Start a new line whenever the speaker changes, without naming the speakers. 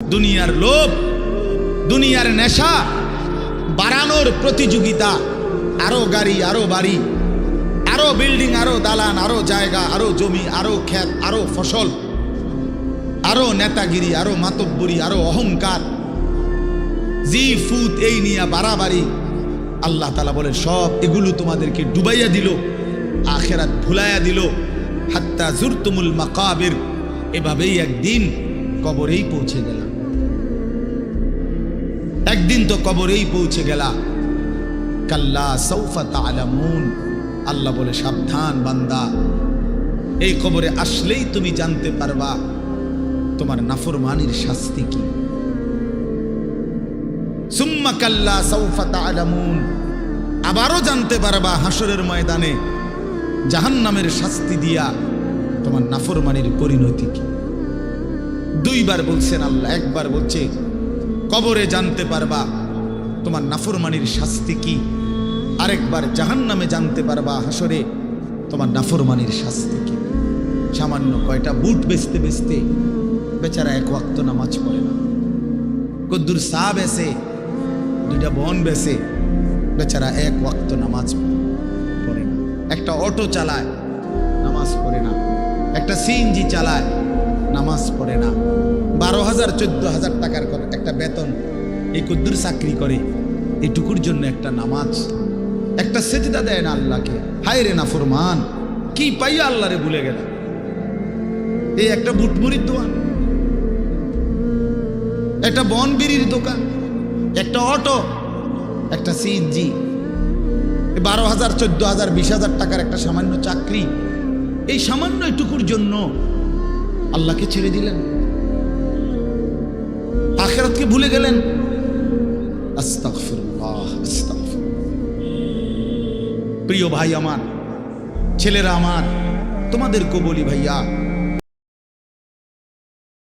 দুনিয়ার লোভ, দুনিয়ার নেশা, বাড়ানোর প্রতিযোগিতা, আরও গাড়ি, আরও বাড়ি, আরও বিল্ডিং, আরও দালান, আরও জায়গা, আরও জমি, আরও ক্ষেত, আরও ফসল, আরও নেতাগিরি, আরও মাতব্বরি, আরও অহংকার। জি ফুত এই নিয়ে বাড়াবাড়ি। আল্লাহ তালা বলে সব এগুলো তোমাদেরকে ডুবাইয়া দিল, আখেরাত ভুলাইয়া দিল। হাত্তা জুরতুমুল মাকাবের, এভাবেই একদিন কবরেই পৌঁছে গেলাম একদিন তো কবরেই পৌঁছে গেলা। কাল্লা সৌফা তালামুন আল্লাহ বলে, সাবধান বান্দা। এই কবরে আসলেই তুমি জানতে পারবা তোমার নাফরমানির শাস্তি কি। সুম্মা কাল্লা সৌফা তালামুন আবারও জানতে পারবা হাসরের ময়দানে জাহান্নামের শাস্তি দিয়া তোমার নাফরমানির পরিণতি কি। দুইবার বলছেন আল্লাহ, একবার বলছে, কবরে জানতে পারবা তোমার নাফরমানির শাস্তি কি? আরেকবার জাহান্নামে জানতে পারবা হাসরে তোমার নাফরমানির শাস্তি কি? সামান্য কয়টা বুট বেচতে বেচতে বেচারা এক ওয়াক্ত নামাজ পড়ে না। কদ্দুর সা বেসে দুইটা বন বেসে বেচারা এক ওয়াক্ত নামাজ পড়ে না। একটা অটো চালায়, নামাজ পড়ে না। একটা সিএনজি চালায়, নামাজ পড়ে হাজার চোদ্দ হাজার টাকার করে একটা বেতন। এই কদ্দুর চাকরি করে। এটুকুর জন্য একটা নামাজ। একটা সেজদা দেয় না আল্লাহকে। হায় রে না ফরমান কি পাইয়া আল্লাহরে ভুলে গেল এই একটা বুটমুড়ির দোকান। একটা বন বিড়ির দোকান। একটা অটো। একটা সিএনজি বারো হাজার, চোদ্দ হাজার, বিশ হাজার টাকার একটা সামান্য চাকরি। এই সামান্য এটুকুর জন্য আল্লাহকে ছেড়ে দিলেন। আখেরাতকে ভুলে গেলেন। প্রিয় ভাই আমার ছেলেরা আমার তোমাদেরকে বলি ভাইয়া